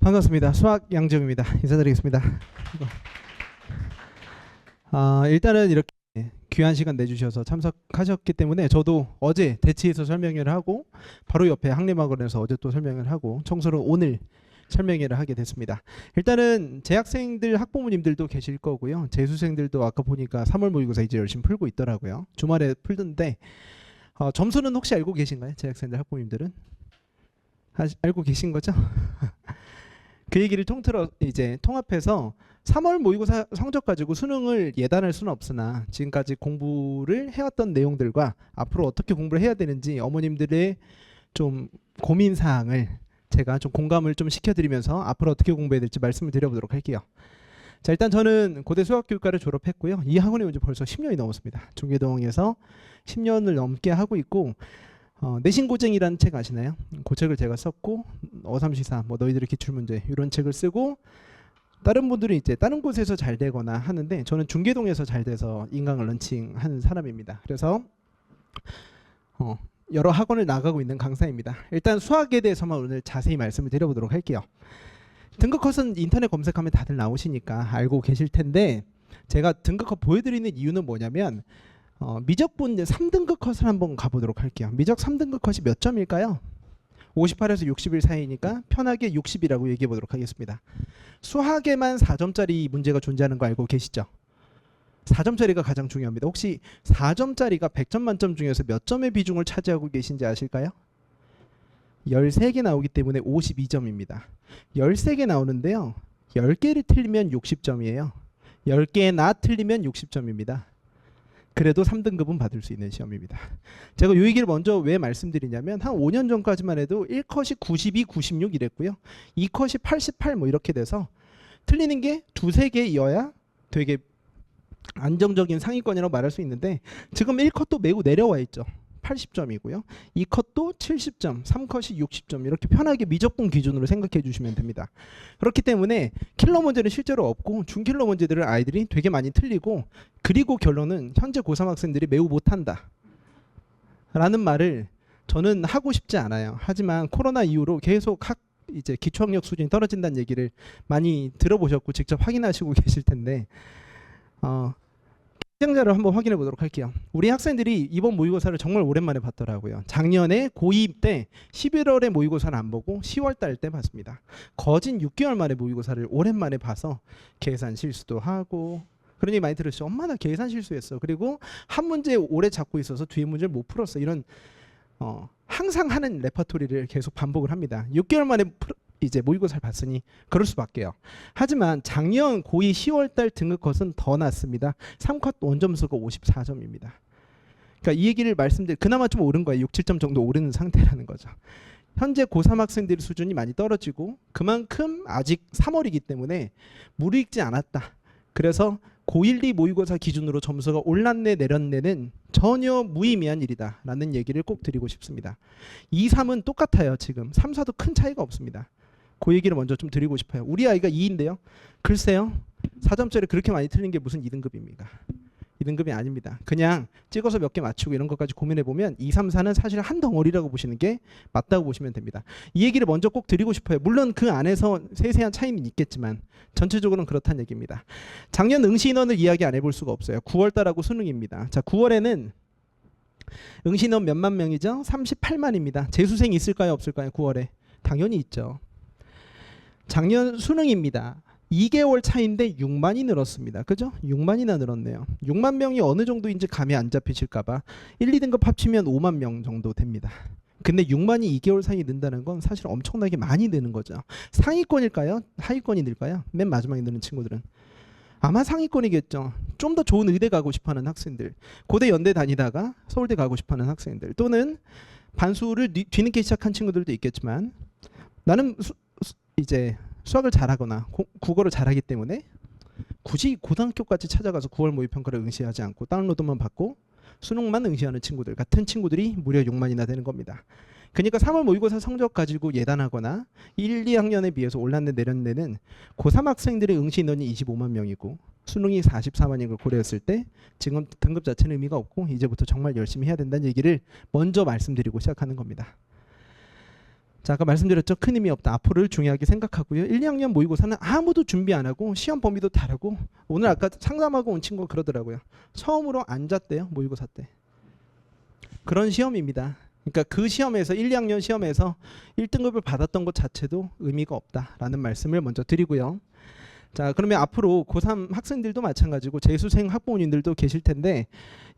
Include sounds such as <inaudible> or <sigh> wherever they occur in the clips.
반갑습니다. 수학 양정입니다. 인사드리겠습니다. 아, 일단은 이렇게 귀한 시간 내주셔서 참석하셨기 때문에 저도 어제 대치에서 설명회를 하고 바로 옆에 학림학원에서 어제 또 설명을 하고 청소를 오늘 설명회를 하게 됐습니다. 일단은 재학생들 학부모님들도 계실 거고요. 재수생들도 아까 보니까 3월 모의고사 이제 열심히 풀고 있더라고요. 주말에 풀던데 어, 점수는 혹시 알고 계신가요? 재학생들 학부모님들은 하, 알고 계신 거죠? <laughs> 그 얘기를 통틀어 이제 통합해서 3월 모의고사 성적 가지고 수능을 예단할 수는 없으나 지금까지 공부를 해왔던 내용들과 앞으로 어떻게 공부를 해야 되는지 어머님들의 좀 고민 사항을 제가 좀 공감을 좀 시켜드리면서 앞으로 어떻게 공부해야 될지 말씀을 드려보도록 할게요. 자 일단 저는 고대 수학교육과를 졸업했고요. 이 학원에 온 지 벌써 10년이 넘었습니다. 중계동에서 10년을 넘게 하고 있고 어, 내신고쟁이라는 책 아시나요? 그 책을 제가 썼고 어삼시사 뭐 너희들의 기출문제 이런 책을 쓰고 다른 분들은 이제 다른 곳에서 잘 되거나 하는데 저는 중계동에서 잘 돼서 인강을 런칭하는 사람입니다. 그래서 어, 여러 학원을 나가고 있는 강사입니다. 일단 수학에 대해서만 오늘 자세히 말씀을 드려보도록 할게요. 등급 컷은 인터넷 검색하면 다들 나오시니까 알고 계실 텐데 제가 등급 컷 보여드리는 이유는 뭐냐면 어, 미적분 3등급 컷을 한번 가보도록 할게요. 미적 3등급 컷이 몇 점일까요? 58에서 60일 사이니까 편하게 60이라고 얘기해 보도록 하겠습니다. 수학에만 4점짜리 문제가 존재하는 거 알고 계시죠? 4점짜리가 가장 중요합니다. 혹시 4점짜리가 100점 만점 중에서 몇 점의 비중을 차지하고 계신지 아실까요? 13개 나오기 때문에 52점입니다. 13개 나오는데요. 10개를 틀리면 60점이에요. 10개나 틀리면 60점입니다. 그래도 3등급은 받을 수 있는 시험입니다. 제가 이 얘기를 먼저 왜 말씀드리냐면 한 5년 전까지만 해도 1컷이 92, 96 이랬고요. 2컷이 88 뭐 이렇게 돼서 틀리는 게 두세 개여야 되게 안정적인 상위권이라고 말할 수 있는데 지금 1컷도 매우 내려와 있죠. 80점이고요. 2컷도 70점, 3컷이 60점 이렇게 편하게 미적분 기준으로 생각해 주시면 됩니다. 그렇기 때문에 킬러 문제는 실제로 없고 중킬러 문제들을 아이들이 되게 많이 틀리고 그리고 결론은 현재 고3 학생들이 매우 못한다. 라는 말을 저는 하고 싶지 않아요. 하지만 코로나 이후로 계속 학 이제 기초학력 수준이 떨어진다는 얘기를 많이 들어보셨고 직접 확인하시고 <laughs> 계실 텐데 어, 시장자를 한번 확인해 보도록 할게요. 우리 학생들이 이번 모의고사를 정말 오랜만에 봤더라고요. 작년에 고2 때 11월에 모의고사를 안 보고 10월 달 때 봤습니다. 거진 6개월 만에 모의고사를 오랜만에 봐서 계산 실수도 하고 그런 얘기 많이 들으시죠. 엄마 나 계산 실수했어. 그리고 한 문제 오래 잡고 있어서 뒤에 문제를 못 풀었어. 이런 어, 항상 하는 레퍼토리를 계속 반복을 합니다. 6개월 만에 풀- 이제 모의고사를 봤으니 그럴 수밖에요. 하지만 작년 고2 10월 달 등급 컷은 더 낮습니다. 3컷 원점수가 54점입니다. 그러니까 이 얘기를 말씀드릴 그나마 좀 오른 거예요. 6, 7점 정도 오르는 상태라는 거죠. 현재 고3 학생들의 수준이 많이 떨어지고 그만큼 아직 3월이기 때문에 무르익지 않았다. 그래서 고1, 2 모의고사 기준으로 점수가 올랐네 내렸네는 전혀 무의미한 일이다라는 얘기를 꼭 드리고 싶습니다. 2, 3은 똑같아요. 지금 3, 4도 큰 차이가 없습니다. 그 얘기를 먼저 좀 드리고 싶어요. 우리 아이가 2인데요. 글쎄요. 4점짜리 그렇게 많이 틀린 게 무슨 2등급입니까? 2등급이 아닙니다. 그냥 찍어서 몇 개 맞추고 이런 것까지 고민해 보면 2, 3, 4는 사실 한 덩어리라고 보시는 게 맞다고 보시면 됩니다. 이 얘기를 먼저 꼭 드리고 싶어요. 물론 그 안에서 세세한 차이는 있겠지만 전체적으로는 그렇다는 얘기입니다. 작년 응시 인원을 이야기 안 해볼 수가 없어요. 9월 달하고 수능입니다. 자, 9월에는 응시 인원 몇만 명이죠? 38만입니다. 재수생 있을까요, 없을까요? 9월에 당연히 있죠. 작년 수능입니다. 2개월 차인데 6만이 늘었습니다. 그죠? 6만이나 늘었네요. 6만 명이 어느 정도인지 감이 안 잡히실까봐 1, 2등급 합치면 5만 명 정도 됩니다. 근데 6만이 2개월 사이 는다는 건 사실 엄청나게 많이 느는 거죠. 상위권일까요? 하위권이 늘까요? 맨 마지막에 느는 친구들은 아마 상위권이겠죠. 좀 더 좋은 의대 가고 싶어하는 학생들, 고대 연대 다니다가 서울대 가고 싶어하는 학생들, 또는 반수를 뒤- 뒤늦게 시작한 친구들도 있겠지만 나는 이제 수학을 잘하거나 고- 국어를 잘하기 때문에 굳이 고등학교까지 찾아가서 9월 모의평가를 응시하지 않고 다운로드만 받고 수능만 응시하는 친구들 같은 친구들이 무려 6만이나 되는 겁니다. 그러니까 3월 모의고사 성적 가지고 예단하거나 1, 2학년에 비해서 올랐네 내렸네는 고3 학생들의 응시 인원이 25만 명이고 수능이 44만인 걸 고려했을 때 지금 등급 자체는 의미가 없고 이제부터 정말 열심히 해야 된다는 얘기를 먼저 말씀드리고 시작하는 겁니다. 자, 아까 말씀드렸죠. 큰 의미 없다. 앞으로를 중요하게 생각하고요. 1, 2학년 모의고사는 아무도 준비 안 하고 시험 범위도 다르고 오늘 아까 상담하고 온 친구가 그러더라고요. 처음으로 앉았대요. 모의고사 때. 그런 시험입니다. 그러니까 그 시험에서 1, 2학년 시험에서 1등급을 받았던 것 자체도 의미가 없다라는 말씀을 먼저 드리고요. 자, 그러면 앞으로 고3 학생들도 마찬가지고 재수생 학부모님들도 계실 텐데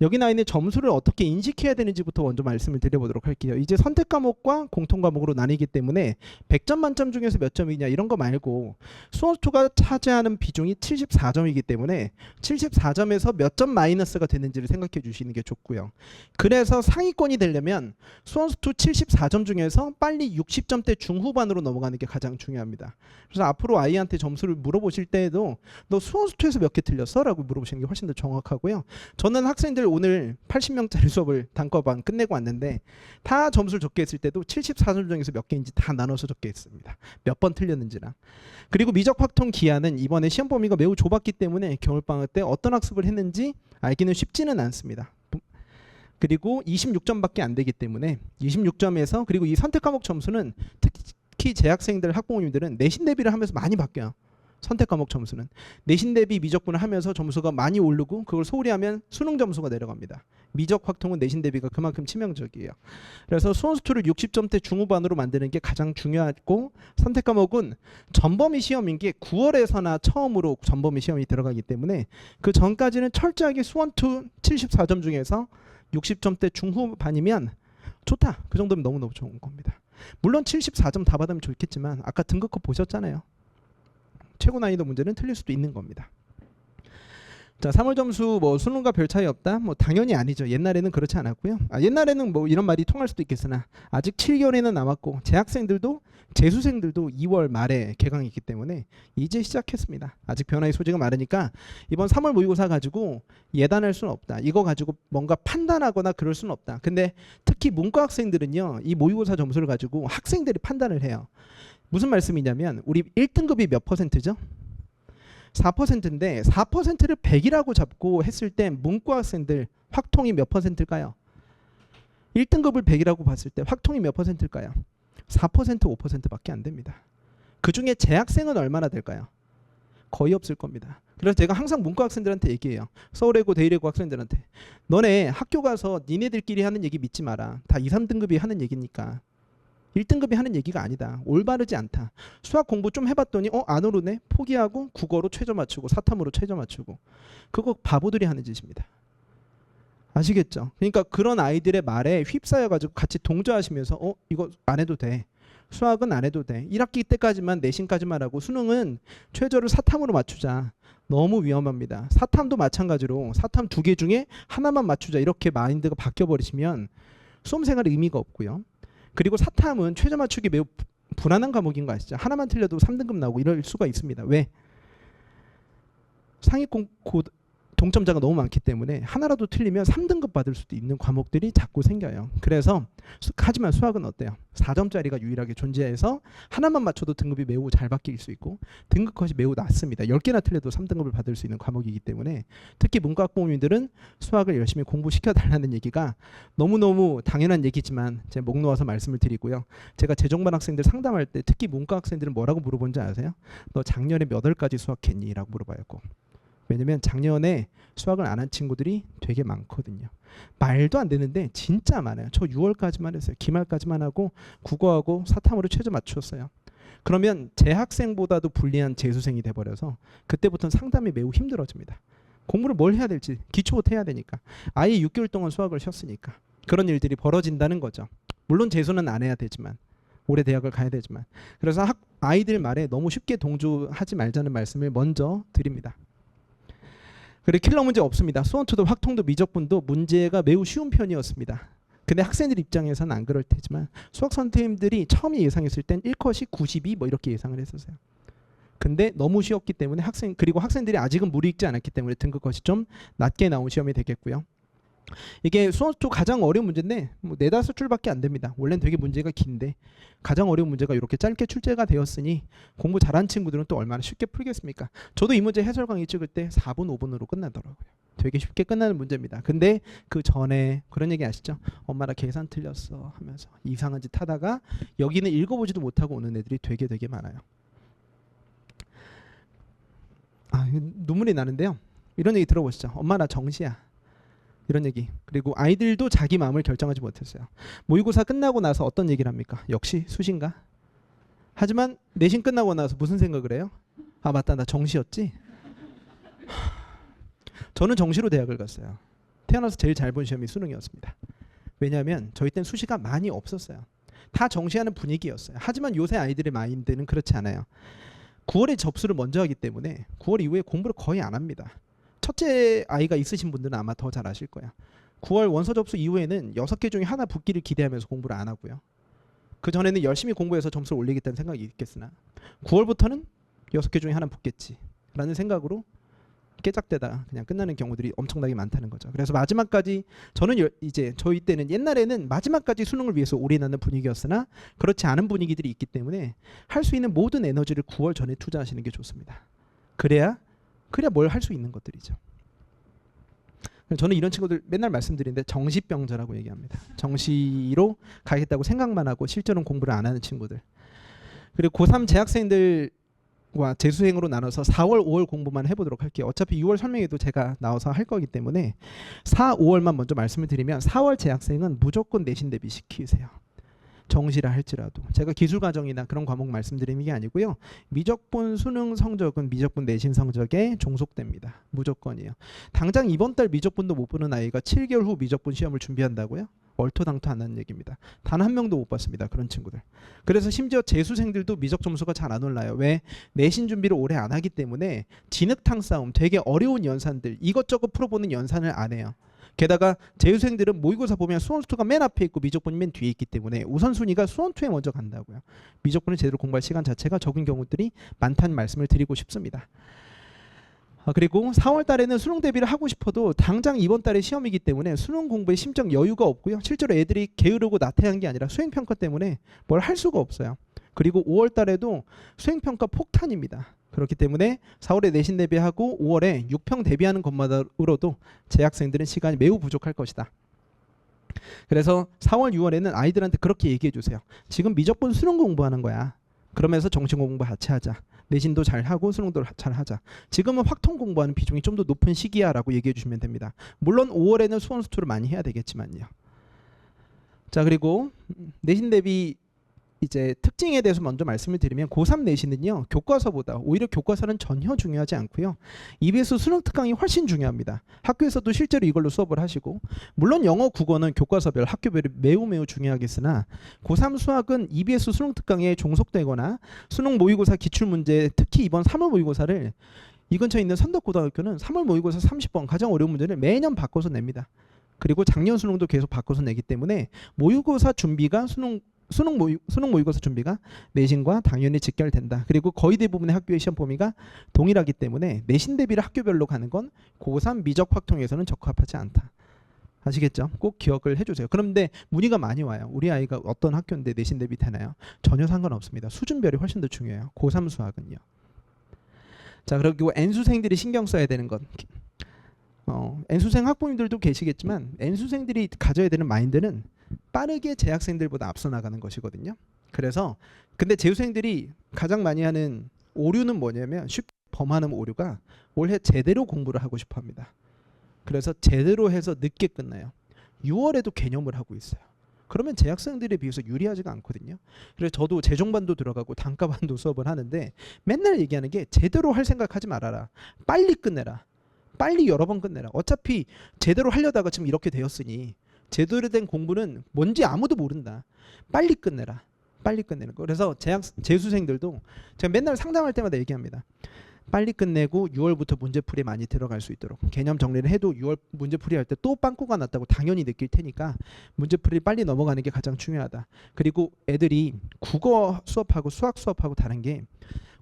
여기 나와 있는 점수를 어떻게 인식해야 되는지부터 먼저 말씀을 드려보도록 할게요. 이제 선택 과목과 공통 과목으로 나뉘기 때문에 100점 만점 중에서 몇 점이냐 이런 거 말고 수원투가 차지하는 비중이 74점이기 때문에 74점에서 몇 점 마이너스가 되는지를 생각해 주시는 게 좋고요. 그래서 상위권이 되려면 수원투 74점 중에서 빨리 60점대 중후반으로 넘어가는 게 가장 중요합니다. 그래서 앞으로 아이한테 점수를 물어보실 때에도 너 수원투에서 몇 개 틀렸어? 라고 물어보시는 게 훨씬 더 정확하고요. 저는 학생들 오늘 80명짜리 수업을 단과반 끝내고 왔는데 다 점수를 적게 했을 때도 74점 중에서 몇 개인지 다 나눠서 적게 했습니다. 몇 번 틀렸는지랑. 그리고 미적 확통 기한은 이번에 시험 범위가 매우 좁았기 때문에 겨울 방학 때 어떤 학습을 했는지 알기는 쉽지는 않습니다. 부- 그리고 26점밖에 안 되기 때문에 26점에서 그리고 이 선택 과목 점수는 특히 재학생들 학부모님들은 내신 대비를 하면서 많이 바뀌어요. 선택 과목 점수는 내신 대비 미적분을 하면서 점수가 많이 오르고 그걸 소홀히 하면 수능 점수가 내려갑니다. 미적 확통은 내신 대비가 그만큼 치명적이에요. 그래서 수원수투를 60점대 중후반으로 만드는 게 가장 중요하고 선택 과목은 전범위 시험인 게 9월에서나 처음으로 전범위 시험이 들어가기 때문에 그 전까지는 철저하게 수원투 74점 중에서 60점대 중후반이면 좋다. 그 정도면 너무너무 좋은 겁니다. 물론 74점 다 받으면 좋겠지만 아까 등급컷 보셨잖아요. 최고 난이도 문제는 틀릴 수도 있는 겁니다. 자, 3월 점수 뭐 수능과 별 차이 없다? 뭐 당연히 아니죠. 옛날에는 그렇지 않았고요. 아, 옛날에는 뭐 이런 말이 통할 수도 있겠으나 아직 7개월이나 남았고 재학생들도 재수생들도 2월 말에 개강이기 때문에 이제 시작했습니다. 아직 변화의 소지가 많으니까 이번 3월 모의고사 가지고 예단할 수는 없다. 이거 가지고 뭔가 판단하거나 그럴 수는 없다. 근데 특히 문과 학생들은요. 이 모의고사 점수를 가지고 학생들이 판단을 해요. 무슨 말씀이냐면 우리 1등급이 몇 퍼센트죠? 4%인데 4%를 100이라고 잡고 했을 때 문과 학생들 확통이 몇 퍼센트일까요? 1등급을 100이라고 봤을 때 확통이 몇 퍼센트일까요? 4% 5%밖에 안 됩니다. 그 중에 재학생은 얼마나 될까요? 거의 없을 겁니다. 그래서 제가 항상 문과 학생들한테 얘기해요. 서울외고 대일외고 학생들한테 너네 학교 가서 니네들끼리 하는 얘기 믿지 마라. 다 2, 3등급이 하는 얘기니까. 1등급이 하는 얘기가 아니다. 올바르지 않다. 수학 공부 좀 해봤더니 어 안 오르네 포기하고 국어로 최저 맞추고 사탐으로 최저 맞추고 그거 바보들이 하는 짓입니다. 아시겠죠? 그러니까 그런 아이들의 말에 휩싸여 가지고 같이 동조하시면서 어 이거 안 해도 돼. 수학은 안 해도 돼. 1학기 때까지만 내신까지만 하고 수능은 최저를 사탐으로 맞추자. 너무 위험합니다. 사탐도 마찬가지로 사탐 두 개 중에 하나만 맞추자 이렇게 마인드가 바뀌어 버리시면 수험 생활에 의미가 없고요. 그리고 사탐은 최저 맞추기 매우 부- 불안한 과목인 거 아시죠? 하나만 틀려도 3등급 나오고 이럴 수가 있습니다. 왜? 상위권 고 동점자가 너무 많기 때문에 하나라도 틀리면 3등급 받을 수도 있는 과목들이 자꾸 생겨요. 그래서 수- 하지만 수학은 어때요? 4점짜리가 유일하게 존재해서 하나만 맞춰도 등급이 매우 잘 바뀔 수 있고 등급 컷이 매우 낮습니다. 10개나 틀려도 3등급을 받을 수 있는 과목이기 때문에 특히 문과 학부모님들은 수학을 열심히 공부시켜 달라는 얘기가 너무너무 당연한 얘기지만 제가 목 놓아서 말씀을 드리고요. 제가 재정반 학생들 상담할 때 특히 문과 학생들은 뭐라고 물어본지 아세요? 너 작년에 몇 월까지 수학했니? 라고 물어봐요. 꼭. 왜냐면 작년에 수학을 안 한 친구들이 되게 많거든요. 말도 안 되는데 진짜 많아요. 저 6월까지만 했어요. 기말까지만 하고 국어하고 사탐으로 최저 맞추었어요. 그러면 재학생보다도 불리한 재수생이 돼버려서 그때부터는 상담이 매우 힘들어집니다. 공부를 뭘 해야 될지 기초부터 해야 되니까 아예 6개월 동안 수학을 쉬었으니까 그런 일들이 벌어진다는 거죠. 물론 재수는 안 해야 되지만 올해 대학을 가야 되지만 그래서 학, 아이들 말에 너무 쉽게 동조하지 말자는 말씀을 먼저 드립니다. 그리고 킬러 문제 없습니다. 수원투도 확통도 미적분도 문제가 매우 쉬운 편이었습니다. 근데 학생들 입장에서는 안 그럴 테지만 수학 선생님들이 처음에 예상했을 땐 1컷이 92 뭐 이렇게 예상을 했었어요. 근데 너무 쉬웠기 때문에 학생 그리고 학생들이 아직은 무리 읽지 않았기 때문에 등급컷이 좀 낮게 나온 시험이 되겠고요. 이게 수원수 가장 어려운 문제인데 뭐 네다섯 줄밖에 안 됩니다. 원래는 되게 문제가 긴데 가장 어려운 문제가 이렇게 짧게 출제가 되었으니 공부 잘한 친구들은 또 얼마나 쉽게 풀겠습니까? 저도 이 문제 해설 강의 찍을 때 4분 5분으로 끝나더라고요. 되게 쉽게 끝나는 문제입니다. 근데 그 전에 그런 얘기 아시죠? 엄마 나 계산 틀렸어 하면서 이상한 짓 하다가 여기는 읽어보지도 못하고 오는 애들이 되게 되게 많아요. 아 눈물이 나는데요. 이런 얘기 들어보시죠. 엄마 나 정시야. 이런 얘기. 그리고 아이들도 자기 마음을 결정하지 못했어요. 모의고사 끝나고 나서 어떤 얘기를 합니까? 역시 수신가? 하지만 내신 끝나고 나서 무슨 생각을 해요? 아 맞다 나 정시였지. <sighs> 저는 정시로 대학을 갔어요. 태어나서 제일 잘 본 시험이 수능이었습니다. 왜냐하면 저희 땐 수시가 많이 없었어요. 다 정시하는 분위기였어요. 하지만 요새 아이들의 마인드는 그렇지 않아요. 9월에 접수를 먼저 하기 때문에 9월 이후에 공부를 거의 안 합니다. 첫째 아이가 있으신 분들은 아마 더 잘 아실 거야. 9월 원서 접수 이후에는 여섯 개 중에 하나 붙기를 기대하면서 공부를 안 하고요. 그 전에는 열심히 공부해서 점수를 올리겠다는 생각이 있겠으나 9월부터는 여섯 개 중에 하나 붙겠지 라는 생각으로 깨작대다 그냥 끝나는 경우들이 엄청나게 많다는 거죠. 그래서 마지막까지 저는 여- 이제 저희 때는 옛날에는 마지막까지 수능을 위해서 올인하는 분위기였으나 그렇지 않은 분위기들이 있기 때문에 할 수 있는 모든 에너지를 9월 전에 투자하시는 게 좋습니다. 그래야 그래야 뭘 할 수 있는 것들이죠. 저는 이런 친구들 맨날 말씀드리는데 정시병자라고 얘기합니다. 정시로 가겠다고 생각만 하고 실제로는 공부를 안 하는 친구들. 그리고 고3 재학생들과 재수생으로 나눠서 4월, 5월 공부만 해보도록 할게요. 어차피 6월 설명회도 제가 나와서 할 거기 때문에 4, 5월만 먼저 말씀을 드리면 4월 재학생은 무조건 내신 대비 시키세요. 정시라 할지라도 제가 기술 과정이나 그런 과목 말씀드리는 게 아니고요. 미적분 수능 성적은 미적분 내신 성적에 종속됩니다. 무조건이에요. 당장 이번 달 미적분도 못 보는 아이가 7개월 후 미적분 시험을 준비한다고요? 얼토당토 안 하는 얘기입니다. 단 한 명도 못 봤습니다. 그런 친구들. 그래서 심지어 재수생들도 미적 점수가 잘 안 올라요. 왜? 내신 준비를 오래 안 하기 때문에 진흙탕 싸움, 되게 어려운 연산들, 이것저것 풀어보는 연산을 안 해요. 게다가 재수생들은 모의고사 보면 수원투가 맨 앞에 있고 미적분이 맨 뒤에 있기 때문에 우선순위가 수원투에 먼저 간다고요. 미적분을 제대로 공부할 시간 자체가 적은 경우들이 많다는 말씀을 드리고 싶습니다. 아, 그리고 4월 달에는 수능 대비를 하고 싶어도 당장 이번 달에 시험이기 때문에 수능 공부에 심적 여유가 없고요. 실제로 애들이 게으르고 나태한 게 아니라 수행 평가 때문에 뭘 할 수가 없어요. 그리고 5월 달에도 수행 평가 폭탄입니다. 그렇기 때문에 4월에 내신 대비하고 5월에 6평 대비하는 것만으로도 재학생들은 시간이 매우 부족할 것이다. 그래서 4월, 6월에는 아이들한테 그렇게 얘기해 주세요. 지금 미적분 수능 공부하는 거야. 그러면서 정신 공부 같이 하자. 내신도 잘 하고 수능도 잘 하자. 지금은 확통 공부하는 비중이 좀 더 높은 시기야라고 얘기해 주시면 됩니다. 물론 5월에는 수원 수투를 많이 해야 되겠지만요. 자 그리고 내신 대비 이제 특징에 대해서 먼저 말씀을 드리면 고3 내신은요 교과서보다 오히려 교과서는 전혀 중요하지 않고요 EBS 수능 특강이 훨씬 중요합니다 학교에서도 실제로 이걸로 수업을 하시고 물론 영어 국어는 교과서별 학교별이 매우 매우 중요하겠으나 고3 수학은 EBS 수능 특강에 종속되거나 수능 모의고사 기출 문제 특히 이번 3월 모의고사를 이 근처에 있는 선덕고등학교는 3월 모의고사 30번 가장 어려운 문제를 매년 바꿔서 냅니다. 그리고 작년 수능도 계속 바꿔서 내기 때문에 모의고사 준비가 수능 수능 모의 수능 모의고사 준비가 내신과 당연히 직결된다. 그리고 거의 대부분의 학교의 시험 범위가 동일하기 때문에 내신 대비를 학교별로 가는 건 고3 미적 확통에서는 적합하지 않다. 아시겠죠? 꼭 기억을 해주세요. 그런데 문의가 많이 와요. 우리 아이가 어떤 학교인데 내신 대비 되나요? 전혀 상관없습니다. 수준별이 훨씬 더 중요해요. 고3 수학은요. 자 그리고 N수생들이 신경 써야 되는 것. 어, N수생 학부모님들도 계시겠지만 N수생들이 가져야 되는 마인드는 빠르게 재학생들보다 앞서 나가는 것이거든요. 그래서 근데 재수생들이 가장 많이 하는 오류는 뭐냐면 쉽게 범하는 오류가 올해 제대로 공부를 하고 싶어 합니다. 그래서 제대로 해서 늦게 끝나요. 6월에도 개념을 하고 있어요. 그러면 재학생들에 비해서 유리하지가 않거든요. 그래서 저도 재종반도 들어가고 단과반도 <laughs> 수업을 하는데 맨날 얘기하는 게 제대로 할 생각하지 말아라. 빨리 끝내라. 빨리 여러 번 끝내라. 어차피 제대로 하려다가 지금 이렇게 되었으니 제대로 된 공부는 뭔지 아무도 모른다. 빨리 끝내라. 빨리 끝내는 거. 그래서 재학 재수생들도 제가 맨날 상담할 때마다 얘기합니다. 빨리 끝내고 6월부터 문제풀이에 많이 들어갈 수 있도록 개념 정리를 해도 6월 문제풀이 할 때 또 빵꾸가 났다고 당연히 느낄 테니까 문제풀이 빨리 넘어가는 게 가장 중요하다. 그리고 애들이 국어 수업하고 수학 수업하고 다른 게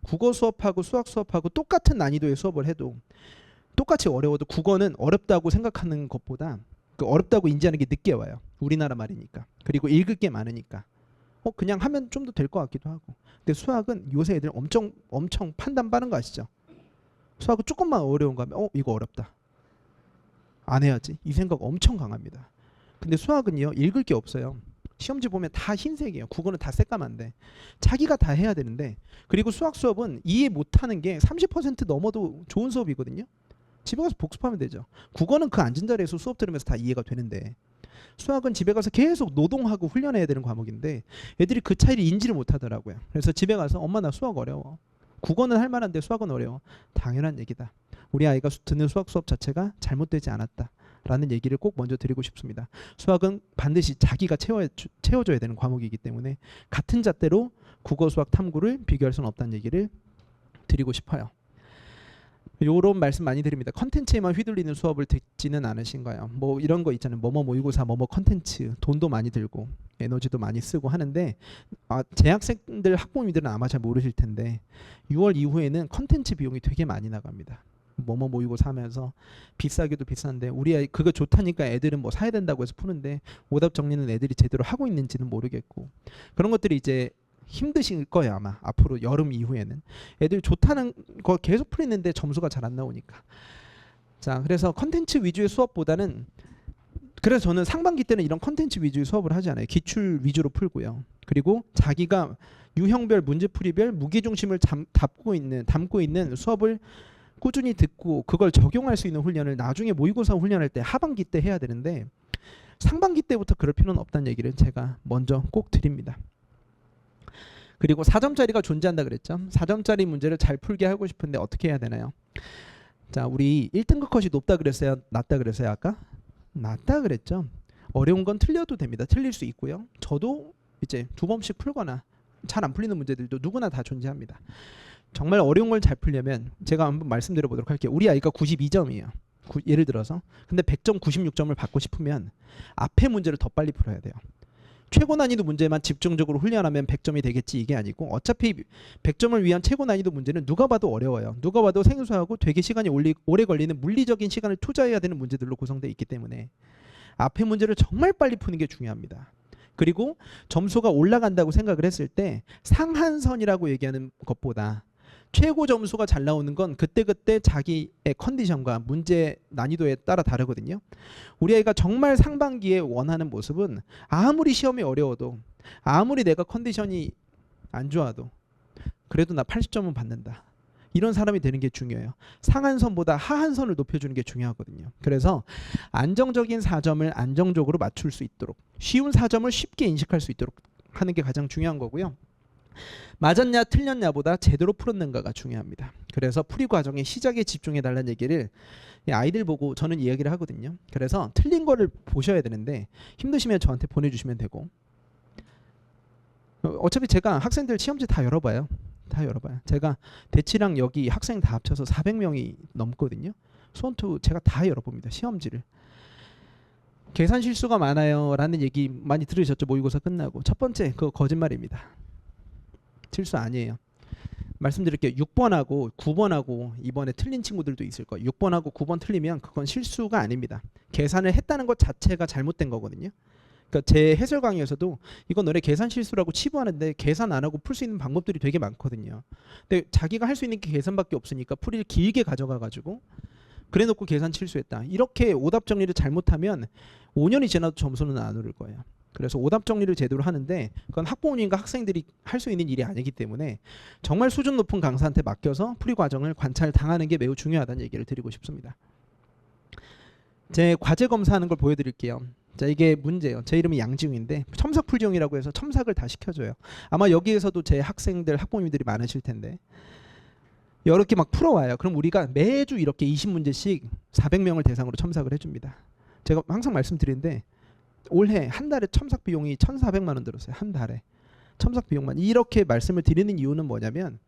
국어 수업하고 수학 수업하고 똑같은 난이도의 수업을 해도 똑같이 어려워도 국어는 어렵다고 생각하는 것보다 그 어렵다고 인지하는 게 늦게 와요. 우리나라 말이니까. 그리고 읽을 게 많으니까. 어 그냥 하면 좀 더 될 것 같기도 하고. 근데 수학은 요새 애들 엄청 엄청 판단 빠른 거 아시죠? 수학은 조금만 어려운 거 하면 어 이거 어렵다. 안 해야지. 이 생각 엄청 강합니다. 근데 수학은요 읽을 게 없어요. 시험지 보면 다 흰색이에요. 국어는 다 새까만데 자기가 다 해야 되는데 그리고 수학 수업은 이해 못하는 게 30% 넘어도 좋은 수업이거든요. 집에 가서 복습하면 되죠. 국어는 그 앉은 자리에서 수업 들으면서 다 이해가 되는데 수학은 집에 가서 계속 노동하고 훈련해야 되는 과목인데 애들이 그 차이를 인지를 못하더라고요. 그래서 집에 가서 엄마 나 수학 어려워. 국어는 할 만한데 수학은 어려워. 당연한 얘기다. 우리 아이가 수- 듣는 수학 수업 자체가 잘못되지 않았다. 라는 얘기를 꼭 먼저 드리고 싶습니다. 수학은 반드시 자기가 채워, 채워줘야 되는 과목이기 때문에 같은 잣대로 국어 수학 탐구를 비교할 수는 없다는 얘기를 드리고 싶어요. 요런 말씀 많이 드립니다. 컨텐츠에만 휘둘리는 수업을 듣지는 않으신가요? 뭐 이런 거 있잖아요. 뭐뭐 모의고사 뭐뭐 컨텐츠 돈도 많이 들고 에너지도 많이 쓰고 하는데 아, 재학생들 학부모님들은 아마 잘 모르실 텐데 6월 이후에는 컨텐츠 비용이 되게 많이 나갑니다. 뭐뭐 모의고사 하면서 비싸기도 비싼데 우리 아이 그거 좋다니까 애들은 뭐 사야 된다고 해서 푸는데 오답 정리는 애들이 제대로 하고 있는지는 모르겠고 그런 것들이 이제 힘드실 거예요 아마. 앞으로 여름 이후에는. 애들 좋다는 거 계속 풀리는데 점수가 잘 안 나오니까. 자 그래서 컨텐츠 위주의 수업보다는 그래서 저는 상반기 때는 이런 컨텐츠 위주의 수업을 하지 않아요. 기출 위주로 풀고요. 그리고 자기가 유형별 문제풀이별 무게중심을 잠, 담고 있는 담고 있는 수업을 꾸준히 듣고 그걸 적용할 수 있는 훈련을 나중에 모의고사 훈련할 때 하반기 때 해야 되는데 상반기 때부터 그럴 필요는 없다는 얘기를 제가 먼저 꼭 드립니다. 그리고 4점짜리가 존재한다 그랬죠. 4점짜리 문제를 잘 풀게 하고 싶은데 어떻게 해야 되나요? 자, 우리 1등급 컷이 높다 그랬어요. 낮다 그랬어요, 아까? 낮다 그랬죠. 어려운 건 틀려도 됩니다. 틀릴 수 있고요. 저도 이제 두 번씩 풀거나 잘 안 풀리는 문제들도 누구나 다 존재합니다. 정말 어려운 걸 잘 풀려면 제가 한번 말씀드려 보도록 할게요. 우리 아이가 92점이에요. 예를 들어서 근데 100점 96점을 받고 싶으면 앞에 문제를 더 빨리 풀어야 돼요. 최고 난이도 문제만 집중적으로 훈련하면 100점이 되겠지 이게 아니고 어차피 100점을 위한 최고 난이도 문제는 누가 봐도 어려워요. 누가 봐도 생소하고 되게 시간이 오래 걸리는 물리적인 시간을 투자해야 되는 문제들로 구성되어 있기 때문에 앞에 문제를 정말 빨리 푸는 게 중요합니다. 그리고 점수가 올라간다고 생각을 했을 때 상한선이라고 얘기하는 것보다 최고 점수가 잘 나오는 건 그때그때 자기의 컨디션과 문제 난이도에 따라 다르거든요. 우리 아이가 정말 상반기에 원하는 모습은 아무리 시험이 어려워도 아무리 내가 컨디션이 안 좋아도 그래도 나 80점은 받는다. 이런 사람이 되는 게 중요해요. 상한선보다 하한선을 높여주는 게 중요하거든요. 그래서 안정적인 4점을 안정적으로 맞출 수 있도록 쉬운 4점을 쉽게 인식할 수 있도록 하는 게 가장 중요한 거고요. 맞았냐 틀렸냐보다 제대로 풀었는가가 중요합니다. 그래서 풀이 과정의 시작에 집중해 달라는 얘기를 이 아이들 보고 저는 이야기를 하거든요. 그래서 틀린 거를 보셔야 되는데 힘드시면 저한테 보내주시면 되고 어, 어차피 제가 학생들 시험지 다 열어봐요. 다 열어봐요. 제가 대치랑 여기 학생 다 합쳐서 400명이 넘거든요. 수원투 제가 다 열어봅니다. 시험지를. 계산 실수가 많아요 라는 얘기 많이 들으셨죠 모의고사 끝나고 첫 번째 그거 거짓말입니다. 실수 아니에요. 말씀드릴게요. 6번하고 9번하고 이번에 틀린 친구들도 있을 거예요. 6번하고 9번 틀리면 그건 실수가 아닙니다. 계산을 했다는 것 자체가 잘못된 거거든요. 그러니까 제 해설 강의에서도 이건 너네 계산 실수라고 치부하는데 계산 안 하고 풀 수 있는 방법들이 되게 많거든요. 근데 자기가 할 수 있는 게 계산밖에 없으니까 풀이를 길게 가져가 가지고 그래놓고 계산 실수했다. 이렇게 오답 정리를 잘못하면 5년이 지나도 점수는 안 오를 거예요. 그래서 오답 정리를 제대로 하는데 그건 학부모님과 학생들이 할 수 있는 일이 아니기 때문에 정말 수준 높은 강사한테 맡겨서 풀이 과정을 관찰 당하는 게 매우 중요하다는 얘기를 드리고 싶습니다. 제 과제 검사하는 걸 보여드릴게요. 자 이게 문제예요. 제 이름이 양지웅인데 첨삭 풀지용이라고 해서 첨삭을 다 시켜줘요. 아마 여기에서도 제 학생들 학부모님들이 많으실 텐데 이렇게 막 풀어와요. 그럼 우리가 매주 이렇게 20문제씩 400명을 대상으로 첨삭을 해줍니다. 제가 항상 말씀드리는데 올해 한 달에 첨삭 비용이 1,400만 원 들었어요. 한 달에. 첨삭 비용만. 이렇게 말씀을 드리는 이유는 뭐냐면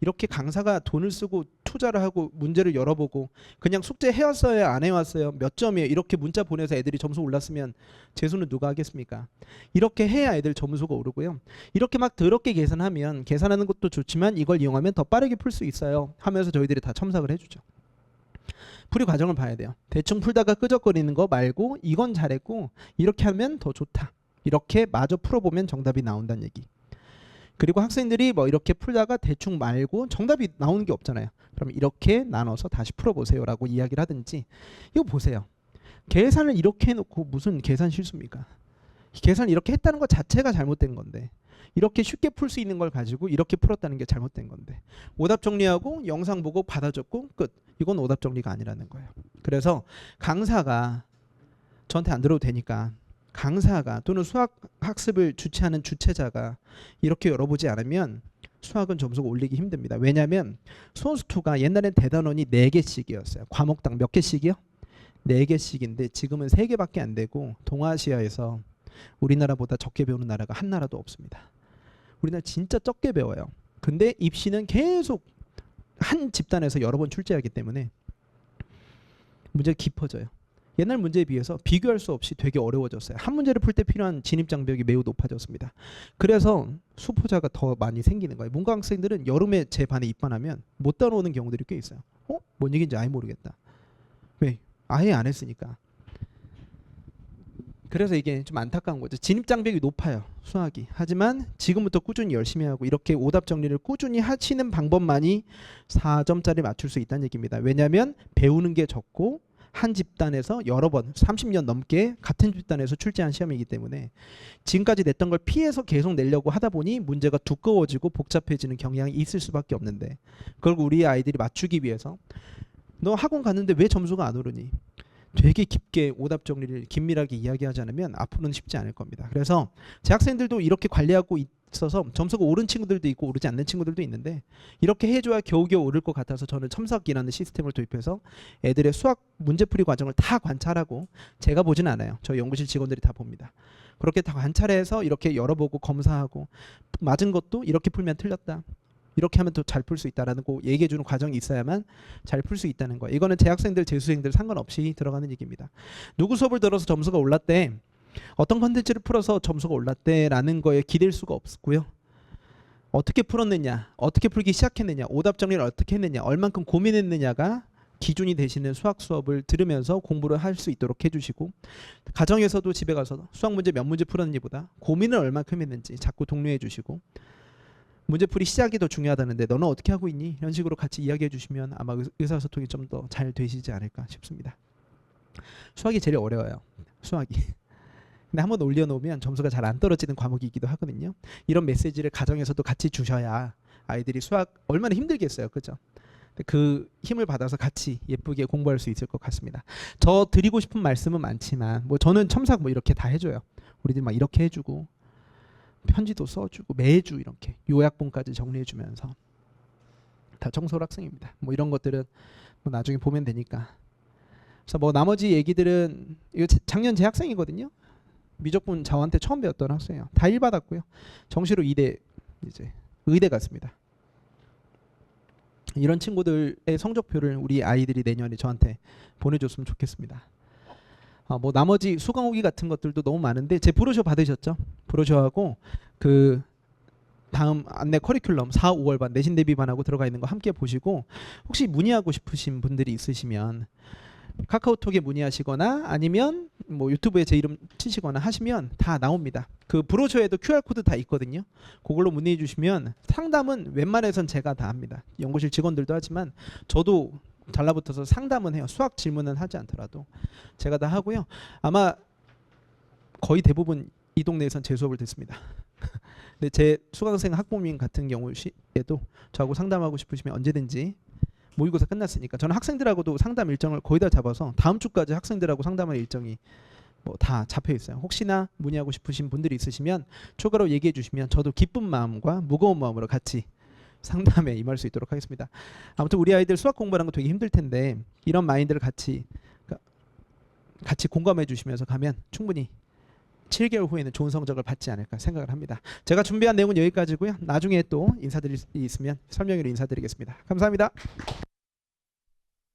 이렇게 강사가 돈을 쓰고 투자를 하고 문제를 열어보고 그냥 숙제 해왔어요 안 해왔어요 몇 점이에요 이렇게 문자 보내서 애들이 점수 올랐으면 재수는 누가 하겠습니까 이렇게 해야 애들 점수가 오르고요 이렇게 막 더럽게 계산하면 계산하는 것도 좋지만 이걸 이용하면 더 빠르게 풀 수 있어요 하면서 저희들이 다 첨삭을 해주죠 풀이 과정을 봐야 돼요. 대충 풀다가 끄적거리는 거 말고 이건 잘했고 이렇게 하면 더 좋다. 이렇게 마저 풀어보면 정답이 나온다는 얘기. 그리고 학생들이 뭐 이렇게 풀다가 대충 말고 정답이 나오는 게 없잖아요. 그럼 이렇게 나눠서 다시 풀어보세요라고 이야기를 하든지 이거 보세요. 계산을 이렇게 해놓고 무슨 계산 실수입니까? 계산을 이렇게 했다는 것 자체가 잘못된 건데 이렇게 쉽게 풀 수 있는 걸 가지고 이렇게 풀었다는 게 잘못된 건데 오답 정리하고 영상 보고 받아 적고 끝 이건 오답 정리가 아니라는 거예요 그래서 강사가 저한테 안 들어도 되니까 강사가 또는 수학 학습을 주최하는 주최자가 이렇게 열어보지 않으면 수학은 점수가 올리기 힘듭니다 왜냐하면 소원수투가 옛날엔 대단원이 4개씩이었어요 과목당 몇 개씩이요? 4개씩인데 지금은 3개밖에 안 되고 동아시아에서 우리나라보다 적게 배우는 나라가 한 나라도 없습니다. 우리나라 진짜 적게 배워요. 근데 입시는 계속 한 집단에서 여러 번 출제하기 때문에 문제가 깊어져요. 옛날 문제에 비해서 비교할 수 없이 되게 어려워졌어요. 한 문제를 풀 때 필요한 진입 장벽이 매우 높아졌습니다. 그래서 수포자가 더 많이 생기는 거예요. 문과 학생들은 여름에 제 반에 입반하면 못 따라오는 경우들이 꽤 있어요. 어? 뭔 얘기인지 아예 모르겠다. 왜? 아예 안 했으니까. 그래서 이게 좀 안타까운 거죠. 진입 장벽이 높아요. 수학이. 하지만 지금부터 꾸준히 열심히 하고 이렇게 오답 정리를 꾸준히 하시는 방법만이 4점짜리 맞출 수 있다는 얘기입니다. 왜냐하면 배우는 게 적고 한 집단에서 여러 번 30년 넘게 같은 집단에서 출제한 시험이기 때문에 지금까지 냈던 걸 피해서 계속 내려고 하다 보니 문제가 두꺼워지고 복잡해지는 경향이 있을 수밖에 없는데 그걸 우리 아이들이 맞추기 위해서 너 학원 갔는데 왜 점수가 안 오르니? 되게 깊게 오답 정리를 긴밀하게 이야기하지 않으면 앞으로는 쉽지 않을 겁니다. 그래서 제 학생들도 이렇게 관리하고 있어서 점수가 오른 친구들도 있고 오르지 않는 친구들도 있는데 이렇게 해줘야 겨우겨우 오를 것 같아서 저는 첨삭이라는 시스템을 도입해서 애들의 수학 문제풀이 과정을 다 관찰하고 제가 보진 않아요. 저희 연구실 직원들이 다 봅니다. 그렇게 다 관찰해서 이렇게 열어보고 검사하고 맞은 것도 이렇게 풀면 틀렸다. 이렇게 하면 더잘풀 수 있다라는 거 얘기해 주는 과정이 있어야만 잘 풀 수 있다는 거예요. 이거는 재학생들, 재수생들 상관없이 들어가는 얘기입니다. 누구 수업을 들어서 점수가 올랐대. 어떤 컨텐츠를 풀어서 점수가 올랐대라는 거에 기댈 수가 없고요. 어떻게 풀었느냐, 어떻게 풀기 시작했느냐, 오답 정리를 어떻게 했느냐, 얼만큼 고민했느냐가 기준이 되시는 수학 수업을 들으면서 공부를 할 수 있도록 해주시고 가정에서도 집에 가서 수학 문제 몇 문제 풀었는지보다 고민을 얼만큼 했는지 자꾸 독려해 주시고 문제풀이 시작이 더 중요하다는데 너는 어떻게 하고 있니? 이런 식으로 같이 이야기해 주시면 아마 의- 의사소통이 좀 더 잘 되시지 않을까 싶습니다. 수학이 제일 어려워요. 수학이. <laughs> 근데 한번 올려놓으면 점수가 잘 안 떨어지는 과목이기도 하거든요. 이런 메시지를 가정에서도 같이 주셔야 아이들이 수학 얼마나 힘들겠어요, 그죠? 그 힘을 받아서 같이 예쁘게 공부할 수 있을 것 같습니다. 저 드리고 싶은 말씀은 많지만 뭐 저는 첨삭 뭐 이렇게 다 해줘요. 우리들 막 이렇게 해주고 편지도 써주고 매주 이렇게 요약본까지 정리해주면서 다 청소를 학생입니다. 뭐 이런 것들은 뭐 나중에 보면 되니까. 그래서 뭐 나머지 얘기들은 이거 제- 작년 제 학생이거든요. 미적분 저한테 처음 배웠던 학생이에요. 다 1 받았고요. 정시로 2대 이제 의대 갔습니다. 이런 친구들의 성적표를 우리 아이들이 내년에 저한테 보내줬으면 좋겠습니다. 아, 뭐 나머지 수강후기 같은 것들도 너무 많은데 제 브로셔 받으셨죠? 브로셔하고 그 다음 안내 커리큘럼 4, 5월반 내신 대비반하고 들어가 있는 거 함께 보시고 혹시 문의하고 싶으신 분들이 있으시면 카카오톡에 문의하시거나 아니면 뭐 유튜브에 제 이름 치시거나 하시면 다 나옵니다. 그 브로셔에도 QR 코드 다 있거든요. 그걸로 문의해 주시면 상담은 웬만해선 제가 다 합니다. 연구실 직원들도 하지만 저도 달라붙어서 상담은 해요. 수학 질문은 하지 않더라도 제가 다 하고요. 아마 거의 대부분 이 동네에선 제 수업을 듣습니다. <laughs> 근데 제 수강생 학부모님 같은 경우에도 저하고 상담하고 싶으시면 언제든지 모의고사 끝났으니까 저는 학생들하고도 상담 일정을 거의 다 잡아서 다음 주까지 학생들하고 상담할 일정이 뭐 다 잡혀 있어요. 혹시나 문의하고 싶으신 분들이 있으시면 추가로 얘기해 주시면 저도 기쁜 마음과 무거운 마음으로 같이 상담에 임할 수 있도록 하겠습니다. 아무튼 우리 아이들 수학 공부하는 거 되게 힘들 텐데 이런 마인드를 같이 그러니까 같이 공감해 주시면서 가면 충분히 7개월 후에는 좋은 성적을 받지 않을까 생각을 합니다. 제가 준비한 내용은 여기까지고요. 나중에 또 인사드릴 수 있으면 설명으로 인사드리겠습니다. 감사합니다.